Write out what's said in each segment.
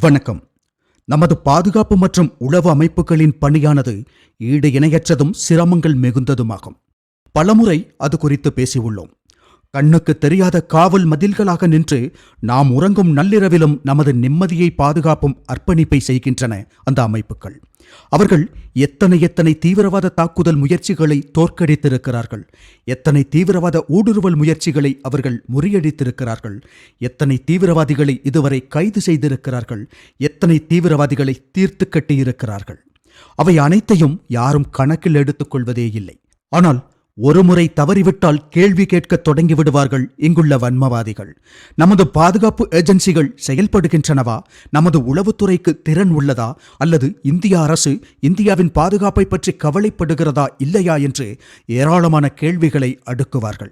வணக்கம். நமது பாதுகாப்பு மற்றும் உளவு அமைப்புகளின் பணியானது ஈடு இணையற்றதும் சிரமங்கள் மிகுந்ததுமாகும். பலமுறை அது குறித்து பேசியுள்ளோம். கண்ணுக்கு தெரியாத காவல் மதில்களாக நின்று நாம் உறங்கும் நள்ளிரவிலும் நமது நிம்மதியை பாதுகாப்பும் அர்ப்பணிப்பை செய்கின்றன அந்த அமைப்புகள். அவர்கள் எத்தனை எத்தனை தீவிரவாத தாக்குதல் முயற்சிகளை தோற்கடித்திருக்கிறார்கள். எத்தனை தீவிரவாத ஊடுருவல் முயற்சிகளை அவர்கள் முறியடித்திருக்கிறார்கள். எத்தனை தீவிரவாதிகளை இதுவரை கைது செய்திருக்கிறார்கள். எத்தனை தீவிரவாதிகளை தீர்த்து கட்டியிருக்கிறார்கள். அவை அனைத்தையும் யாரும் கணக்கில் எடுத்துக்கொள்வதே இல்லை. ஆனால் ஒருமுறை தவறிவிட்டால் கேள்வி கேட்கத் தொடங்கிவிடுவார்கள் இங்குள்ள வன்மவாதிகள். நமது பாதுகாப்பு ஏஜென்சிகள் செயல்படுகின்றனவா? நமது உளவுத்துறைக்கு திறன் உள்ளதா? அல்லது இந்திய அரசு இந்தியாவின் பாதுகாப்பை பற்றி கவலைப்படுகிறதா இல்லையா என்று ஏராளமான கேள்விகளை அடுக்குவார்கள்.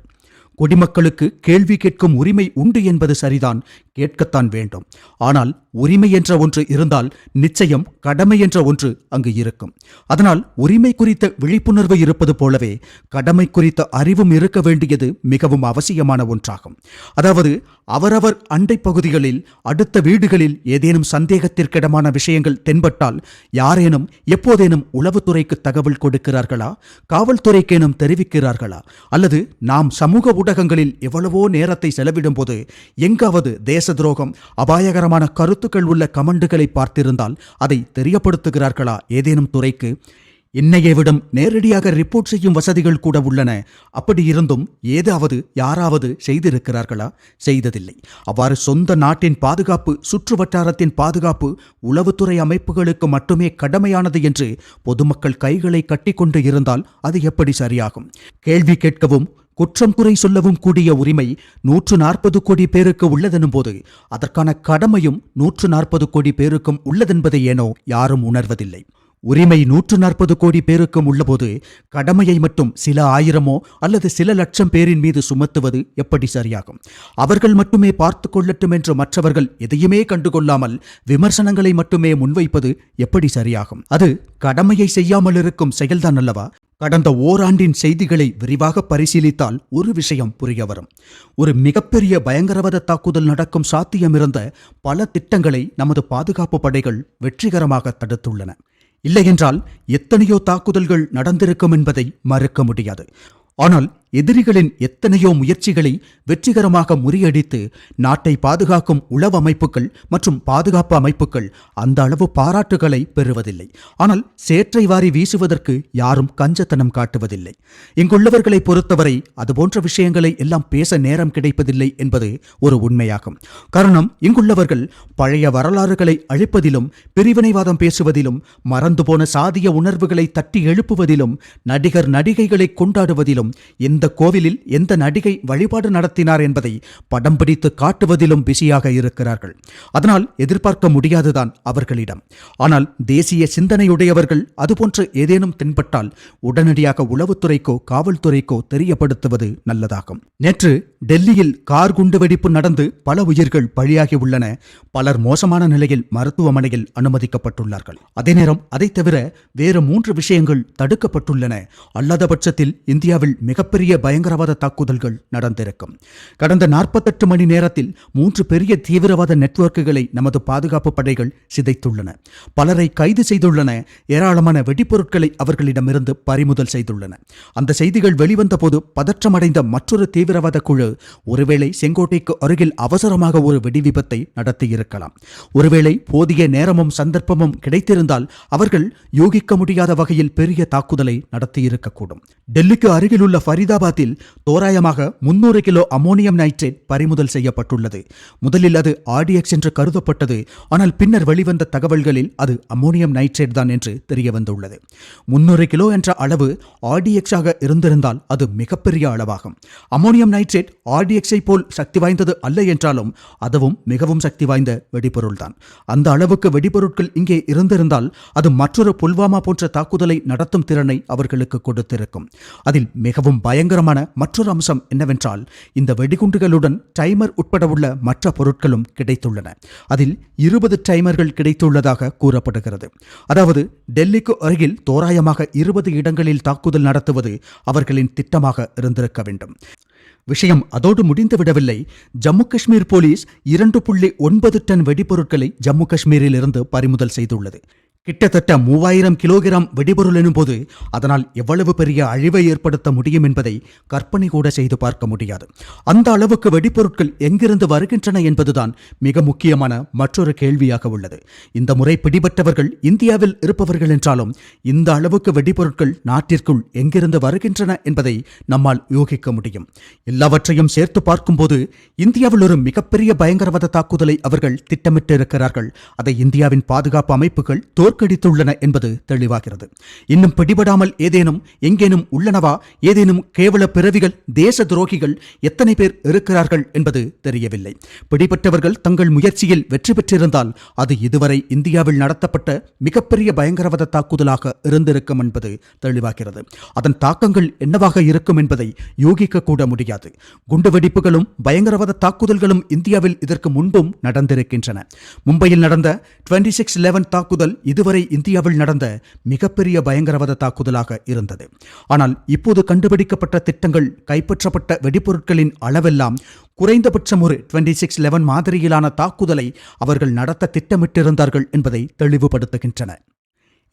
குடிமக்களுக்கு கேள்வி கேட்கும் உரிமை உண்டு என்பது சரிதான் கேட்கத்தான் வேண்டும். ஆனால் உரிமை என்ற ஒன்று இருந்தால் நிச்சயம் கடமை என்ற ஒன்று அங்கு இருக்கும். அதனால் உரிமை குறித்த விழிப்புணர்வு இருப்பது போலவே கடமை குறித்த அறிவும் இருக்க வேண்டியது மிகவும் அவசியமான ஒன்றாகும். அதாவது அவரவர் அண்டை பகுதிகளில் அடுத்த வீடுகளில் ஏதேனும் சந்தேகத்திற்கிடமான விஷயங்கள் தென்பட்டால் யாரேனும் எப்போதேனும் உளவுத்துறைக்கு தகவல் கொடுக்கிறார்களா? காவல்துறைக்கேனும் தெரிவிக்கிறார்களா? அல்லது நாம் சமூக ஊடகங்களில் எவ்வளவோ நேரத்தை செலவிடும்போது எங்காவது தேச துரோகம் அபாயகரமான கருத்து கருத்துக்கள் உள்ள கமெண்டுகளை பார்த்திருந்தால் அதை தெரியப்படுத்துகிறார்களா? ஏதேனும் துறைக்கு இன்னையை விடம் நேரடியாக ரிப்போர்ட் செய்யும் வசதிகள் கூட உள்ளன. அப்படி இருந்தும் ஏதாவது யாராவது செய்திருக்கிறார்களா? செய்ததில்லை. அவ்வாறு சொந்த நாட்டின் பாதுகாப்பு சுற்று வட்டாரத்தின் பாதுகாப்பு உளவுத்துறை அமைப்புகளுக்கு மட்டுமே கடமையானது என்று பொதுமக்கள் கைகளை கட்டிக்கொண்டு இருந்தால் அது எப்படி சரியாகும்? கேள்வி கேட்கவும் குற்றம் குறை சொல்லவும் கூடிய உரிமை நூற்று நாற்பது கோடி பேருக்கு உள்ளதெனும் போது அதற்கான கடமையும் நூற்று நாற்பது கோடி பேருக்கும் உள்ளதென்பதை ஏனோ யாரும் உணர்வதில்லை. உரிமை நூற்று நாற்பது கோடி பேருக்கும் உள்ளபோது கடமையை மட்டும் சில ஆயிரமோ அல்லது சில லட்சம் பேரின் மீது சுமத்துவது எப்படி சரியாகும்? அவர்கள் மட்டுமே பார்த்து கொள்ளட்டும் என்று மற்றவர்கள் எதையுமே கண்டுகொள்ளாமல் விமர்சனங்களை மட்டுமே முன்வைப்பது எப்படி சரியாகும்? அது கடமையை செய்யாமல் இருக்கும் செயல்தான் அல்லவா? கடந்த ஓராண்டின் செய்திகளை விரிவாக பரிசீலித்தால் ஒரு விஷயம் புரிய வரும். ஒரு மிகப்பெரிய பயங்கரவாத தாக்குதல் நடக்கும் சாத்தியமிருந்த பல திட்டங்களை நமது பாதுகாப்பு படைகள் வெற்றிகரமாக தடுத்துள்ளன. இல்லையென்றால் எத்தனையோ தாக்குதல்கள் நடந்திருக்கும் என்பதை மறுக்க முடியாது. ஆனால் எதிரிகளின் எத்தனையோ முயற்சிகளை வெற்றிகரமாக முறியடித்து நாட்டை பாதுகாக்கும் உளவு அமைப்புகள் மற்றும் பாதுகாப்பு அமைப்புகள் அந்த அளவு பாராட்டுகளை பெறுவதில்லை. ஆனால் சேற்றை வாரி வீசுவதற்கு யாரும் கஞ்சத்தனம் காட்டுவதில்லை. இங்குள்ளவர்களை பொறுத்தவரை அதுபோன்ற விஷயங்களை எல்லாம் பேச நேரம் கிடைப்பதில்லை என்பது ஒரு உண்மையாகும். காரணம் இங்குள்ளவர்கள் பழைய வரலாறுகளை அழிப்பதிலும் பிரிவினைவாதம் பேசுவதிலும் மறந்து போன சாதிய உணர்வுகளை தட்டி எழுப்புவதிலும் நடிகர் நடிகைகளை கொண்டாடுவதிலும் எந்த கோவிலில் எந்த நடிகை வழிபாடு நடத்தினார் என்பதை படம் பிடித்து காட்டுவதிலும் பிஸியாக இருக்கிறார்கள். அதனால் எதிர்பார்க்க முடியாதுதான் அவர்களிடம். ஆனால் தேசிய சிந்தனையுடையவர்கள் அதுபோன்று ஏதேனும் தென்பட்டால் உடனடியாக உளவுத்துறைக்கோ காவல்துறைக்கோ தெரியப்படுத்துவது நல்லதாகும். நேற்று டெல்லியில் கார் குண்டுவெடிப்பு நடந்து பல உயிர்கள் பலியாகி உள்ளன. பலர் மோசமான நிலையில் மருத்துவமனையில் அனுமதிக்கப்பட்டுள்ளார்கள். அதே நேரம் அதை தவிர வேறு மூன்று விஷயங்கள் தடுக்கப்பட்டுள்ளன. அல்லாத பட்சத்தில் இந்தியாவில் மிகப்பெரிய பயங்கரவாத தாக்குதல்கள் நடந்திருக்கும். கடந்த நாற்பத்தெட்டு மணி நேரத்தில் மூன்று பெரிய தீவிரவாத நெட்வொர்க்குகளை நமது பாதுகாப்பு படைகள் சிதைத்துள்ளன. பலரை கைது செய்துள்ளன. ஏராளமான வெடிப்பொருட்களை அவர்களிடமிருந்து பறிமுதல் செய்துள்ளன. அந்த செய்திகள் வெளிவந்த போது பதற்றமடைந்த மற்றொரு தீவிரவாத குழு ஒருவேளை செங்கோட்டைக்கு அருகில் அவசரமாக ஒரு வெடிவிபத்தை நடத்தியிருக்கலாம். ஒருவேளை போதிய நேரமும் சந்தர்ப்பமும் கிடைத்திருந்தால் அவர்கள் யூகிக்க முடியாத வகையில் பெரிய தாக்குதலை நடத்தியிருக்கக்கூடும். டெல்லிக்கு அருகில் உள்ள ஃபரிதாபாத்தில் தோராயமாக முன்னூறு கிலோ அமோனியம் நைட்ரேட் பறிமுதல் செய்யப்பட்டுள்ளது. முதலில் அது ஆர்டிஎக்ஸ் என்று கருதப்பட்டது. ஆனால் பின்னர் வெளிவந்த தகவல்களில் அது அமோனியம் நைட்ரேட் தான் என்று தெரிய வந்துள்ளது முன்னூறு கிலோ என்ற அளவு ஆர்டிஎக்ஸாக இருந்திருந்தால் அது மிகப்பெரிய அளவாகும். அமோனியம் நைட்ரேட் ஆர்டிஎக்ஸை போல் சக்தி வாய்ந்தது அல்ல என்றாலும் அதுவும் மிகவும் சக்தி வாய்ந்த வெடிபொருள் தான் அந்த அளவுக்கு வெடிபொருட்கள் இங்கே இருந்திருந்தால் அது மற்றொரு புல்வாமா போன்ற தாக்குதலை நடத்தும் திறனை அவர்களுக்கு கொடுத்திருக்கும். அதில் மிகவும் பய பயங்கரமான மற்றொரு அம்சம் என்னவென்றால் இந்த வெடிகுண்டுகளுடன் டைமர் உட்பட உள்ள மற்ற பொருட்களும் கிடைத்துள்ளன. அதில் இருபது டைமர்கள் கிடைத்துள்ளதாக கூறப்படுகிறது. அதாவது டெல்லிக்கு அருகில் தோராயமாக இருபது இடங்களில் தாக்குதல் நடத்துவது அவர்களின் திட்டமாக இருந்திருக்க வேண்டும். விஷயம் அதோடு முடிந்து விடவில்லை. ஜம்மு காஷ்மீர் போலீஸ் இரண்டு புள்ளி ஒன்பது டன் வெடிபொருட்களை ஜம்மு காஷ்மீரில் இருந்து பறிமுதல் செய்துள்ளது. கிட்டத்தட்ட மூவாயிரம் கிலோகிராம் வெடிபொருள் எனும்போது அதனால் எவ்வளவு பெரிய அழிவை ஏற்படுத்த முடியும் என்பதை கற்பனை கூட செய்து பார்க்க முடியாது. அந்த அளவுக்கு வெடிபொருட்கள் எங்கிருந்து வருகின்றன என்பதுதான் மிக முக்கியமான மற்றொரு கேள்வியாக உள்ளது. இந்த முறை பிடிபட்டவர்கள் இந்தியாவில் இருப்பவர்கள் என்றாலும் இந்த அளவுக்கு வெடிபொருட்கள் நாட்டிற்குள் எங்கிருந்து வருகின்றன என்பதை நம்மால் யூகிக்க முடியும். எல்லாவற்றையும் சேர்த்து பார்க்கும்போது இந்தியாவில் ஒரு மிகப்பெரிய பயங்கரவாத தாக்குதலை அவர்கள் திட்டமிட்டு இருக்கிறார்கள் அதை இந்தியாவின் பாதுகாப்பு அமைப்புகள் தோற்கடித்துள்ளன என்பது தெளிவாகிறது. இன்னும் பிடிபடாமல் ஏதேனும் எங்கேனும் உள்ளனவா? ஏதேனும் கேவல பிறவிகள் தேச துரோகிகள் எத்தனை பேர் இருக்கிறார்கள் என்பது தெரியவில்லை. பிடிபட்டவர்கள் தங்கள் முயற்சியில் வெற்றி பெற்றிருந்தால் அது இதுவரை இந்தியாவில் நடத்தப்பட்ட மிகப்பெரிய பயங்கரவாத தாக்குதலாக இருந்திருக்கும் என்பது தெளிவாகிறது. அதன் தாக்கங்கள் என்னவாக இருக்கும் என்பதை யூகிக்க கூட முடியாது. குண்டுவெடிப்புகளும் பயங்கரவாத தாக்குதல்களும் இந்தியாவில் இதற்கு முன்பும் நடந்திருக்கின்றன. மும்பையில் நடந்த டுவெண்டி சிக்ஸ் லெவன் தாக்குதல் இது இதுவரை இந்தியாவில் நடந்த மிகப்பெரிய பயங்கரவாத தாக்குதலாக இருந்தது. ஆனால் இப்போது கண்டுபிடிக்கப்பட்ட திட்டங்கள் கைப்பற்றப்பட்ட வெடிபொருட்களின் அளவெல்லாம் குறைந்தபட்சம் ஒரு டுவெண்ட்டி சிக்ஸ் லெவன் மாதிரியிலான தாக்குதலை அவர்கள் நடத்த திட்டமிட்டிருந்தார்கள் என்பதை தெளிவுபடுத்துகின்றன.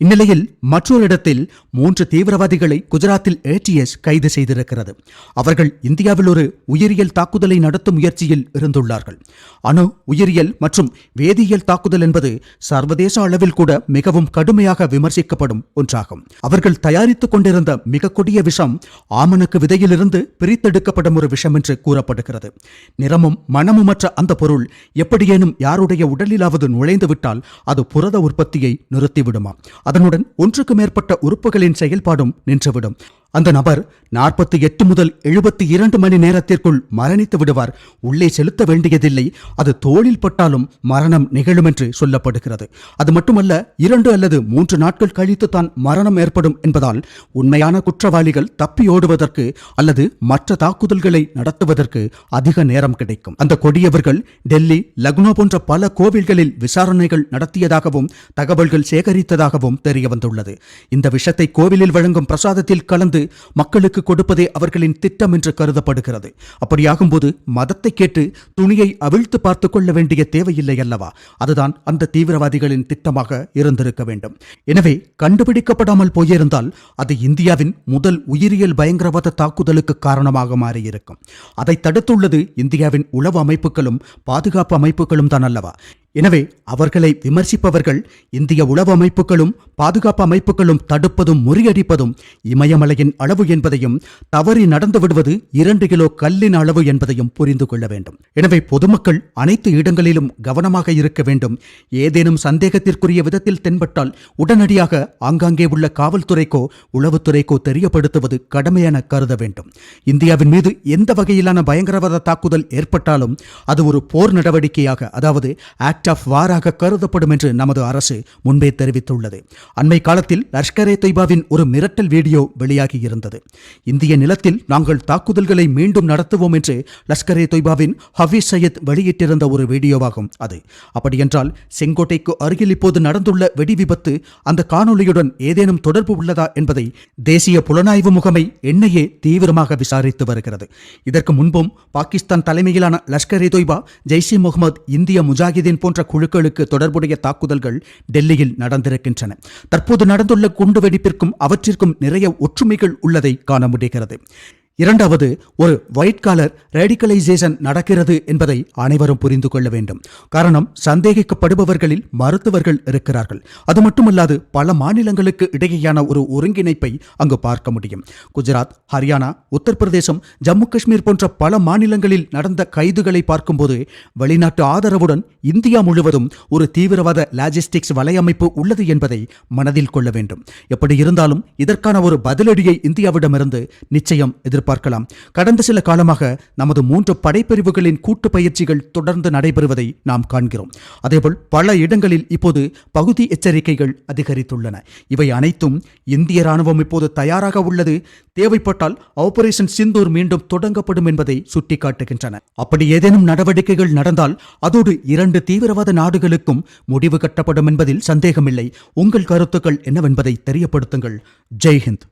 இந்நிலையில் மற்றொரு இடத்தில் மூன்று தீவிரவாதிகளை குஜராத்தில் ஏடிஎஸ் கைது செய்திருக்கிறது. அவர்கள் இந்தியாவில் ஒரு உயிரியல் தாக்குதலை நடத்தும் முயற்சியில் இருந்துள்ளார்கள். அணு உயிரியல் மற்றும் வேதியியல் தாக்குதல் என்பது சர்வதேச அளவில் கூட மிகவும் கடுமையாக விமர்சிக்கப்படும் ஒன்றாகும். அவர்கள் தயாரித்துக் கொண்டிருந்த மிக கொடிய விஷம் ஆமணக்கு விதையிலிருந்து பிரித்தெடுக்கப்படும் ஒரு விஷம் என்று கூறப்படுகிறது. நிறமும் மனமுமற்ற அந்த பொருள் எப்படியேனும் யாருடைய உடலிலாவது நுழைந்துவிட்டால் அது புரத உற்பத்தியை நிறுத்திவிடுமா? அதனுடன் ஒன்றுக்கு மேற்பட்ட உறுப்புகளின் செயல்பாடும் நின்றுவிடும். அந்த நபர் நாற்பத்தி எட்டு முதல் எழுபத்தி இரண்டு மணி நேரத்திற்குள் மரணித்து விடுவார். உள்ளே செலுத்த வேண்டியதில்லை. அது தோளில் பட்டாலும் மரணம் நிகழும் என்று சொல்லப்படுகிறது. அது மட்டுமல்ல இரண்டு அல்லது மூன்று நாட்கள் கழித்து தான் மரணம் ஏற்படும் என்பதால் உண்மையான குற்றவாளிகள் தப்பியோடுவதற்கு அல்லது மற்ற தாக்குதல்களை நடத்துவதற்கு அதிக நேரம் கிடைக்கும். அந்த கொடியவர்கள் டெல்லி லக்னோ போன்ற பல கோவில்களில் விசாரணைகள் நடத்தியதாகவும் தகவல்கள் சேகரித்ததாகவும் தெரிய வந்துள்ளது. இந்த விஷத்தை கோவிலில் வழங்கும் பிரசாதத்தில் கலந்து மக்களுக்கு கொடுப்பதே அவர்களின் திட்டம் என்று கருதப்படுகிறது. அப்படியாகும்போது மதத்தை கேட்டு துணியை அவிழ்த்து பார்த்து கொள்ள வேண்டிய தேவையில்லை அல்லவா? அதுதான் அந்த தீவிரவாதிகளின் திட்டமாக இருந்திருக்க வேண்டும். எனவே கண்டுபிடிக்கப்படாமல் போயிருந்தால் அது இந்தியாவின் முதல் உயிரியல் பயங்கரவாத தாக்குதலுக்கு காரணமாக மாறியிருக்கும். அதை தடுத்துள்ளது இந்தியாவின் உளவு அமைப்புகளும் பாதுகாப்பு அமைப்புகளும் தான் அல்லவா? எனவே அவர்களை விமர்சிப்பவர்கள் இந்திய உளவு அமைப்புகளும் பாதுகாப்பு அமைப்புகளும் தடுப்பதும் முறியடிப்பதும் இமயமலையின் அளவு என்பதையும் தவறி நடந்து விடுவது இரண்டு கிலோ கல்லின் அளவு என்பதையும் புரிந்து கொள்ள வேண்டும். எனவே பொதுமக்கள் அனைத்து இடங்களிலும் கவனமாக இருக்க வேண்டும். ஏதேனும் சந்தேகத்திற்குரிய விதத்தில் தென்பட்டால் உடனடியாக ஆங்காங்கே உள்ள காவல்துறைக்கோ உளவுத்துறைக்கோ தெரியப்படுத்துவது கடமையான கருத வேண்டும். இந்தியாவின் மீது எந்த வகையிலான பயங்கரவாத தாக்குதல் ஏற்பட்டாலும் அது ஒரு போர் நடவடிக்கையாக அதாவது ஆக்ட் ஆஃப் வாராக கருதப்படும் என்று நமது அரசு முன்பே தெரிவித்துள்ளது. அண்மை காலத்தில் லஷ்கரே தொய்பாவின் ஒரு மிரட்டல் வீடியோ வெளியாகி இருந்தது இந்திய நிலத்தில் நாங்கள் தாக்குதல்களை மீண்டும் நடத்துவோம் என்று லஷ்கரே தொய்பாவின் ஹபீஸ் சையத் வெளியிட்டிருந்த ஒரு வீடியோவாகும் அது. அப்படியென்றால் செங்கோட்டைக்கு அருகில் இப்போது நடந்துள்ள வெடி விபத்து அந்த காணொளியுடன் ஏதேனும் தொடர்பு உள்ளதா என்பதை தேசிய புலனாய்வு முகமை என்ஐஏ தீவிரமாக விசாரித்து வருகிறது. இதற்கு முன்பும் பாகிஸ்தான் தலைமையிலான லஷ்கர் இ தொய்பா ஜெய்ஷி முகமது இந்திய முஜாஹிதீன் போன்ற குழுக்களுக்கு தொடர்புடைய தாக்குதல்கள் டெல்லியில் நடந்திருக்கின்றன. தற்போது நடந்துள்ள குண்டுவெடிப்பிற்கும் அவற்றிற்கும் நிறைய ஒற்றுமைகள் உள்ளதை காண முடிகிறது. இரண்டாவது ஒரு ஒயிட் காலர் ரேடிகலைசேஷன் நடக்கிறது என்பதை அனைவரும் புரிந்து கொள்ள வேண்டும். காரணம் சந்தேகிக்கப்படுபவர்களில் மருத்துவர்கள் இருக்கிறார்கள். அது மட்டுமல்லாது பல மாநிலங்களுக்கு இடையேயான ஒரு ஒருங்கிணைப்பை அங்கு பார்க்க முடியும். குஜராத் ஹரியானா உத்தரப்பிரதேசம் ஜம்மு காஷ்மீர் போன்ற பல மாநிலங்களில் நடந்த கைதுகளை பார்க்கும்போது வெளிநாட்டு ஆதரவுடன் இந்தியா முழுவதும் ஒரு தீவிரவாத லாஜிஸ்டிக்ஸ் வலையமைப்பு உள்ளது என்பதை மனதில் கொள்ள வேண்டும். எப்படி இருந்தாலும் இதற்கான ஒரு பதிலடியை இந்தியாவிடமிருந்து நிச்சயம் எதிர்ப்பு பார்க்கலாம். கடந்த சில காலமாக நமது மூன்று படைப்பிரிவுகளின் கூட்டு பயிற்சிகள் தொடர்ந்து நடைபெறுவதை நாம் காண்கிறோம். அதேபோல் பல இடங்களில் இப்போது பகுதி எச்சரிக்கைகள் அதிகரித்துள்ளன. இவை அனைத்தும் இந்திய ராணுவம் இப்போது தயாராக உள்ளது. தேவைப்பட்டால் ஆபரேஷன் சிந்தூர் மீண்டும் தொடங்கப்படும் என்பதை சுட்டிக்காட்டுகின்றன. அப்படி ஏதேனும் நடவடிக்கைகள் நடந்தால் அதோடு இரண்டு தீவிரவாத நாடுகளுக்கும் முடிவு கட்டப்படும் என்பதில் சந்தேகமில்லை. உங்கள் கருத்துக்கள் என்னவென்பதை தெரியப்படுத்துங்கள். ஜெய்ஹிந்த்.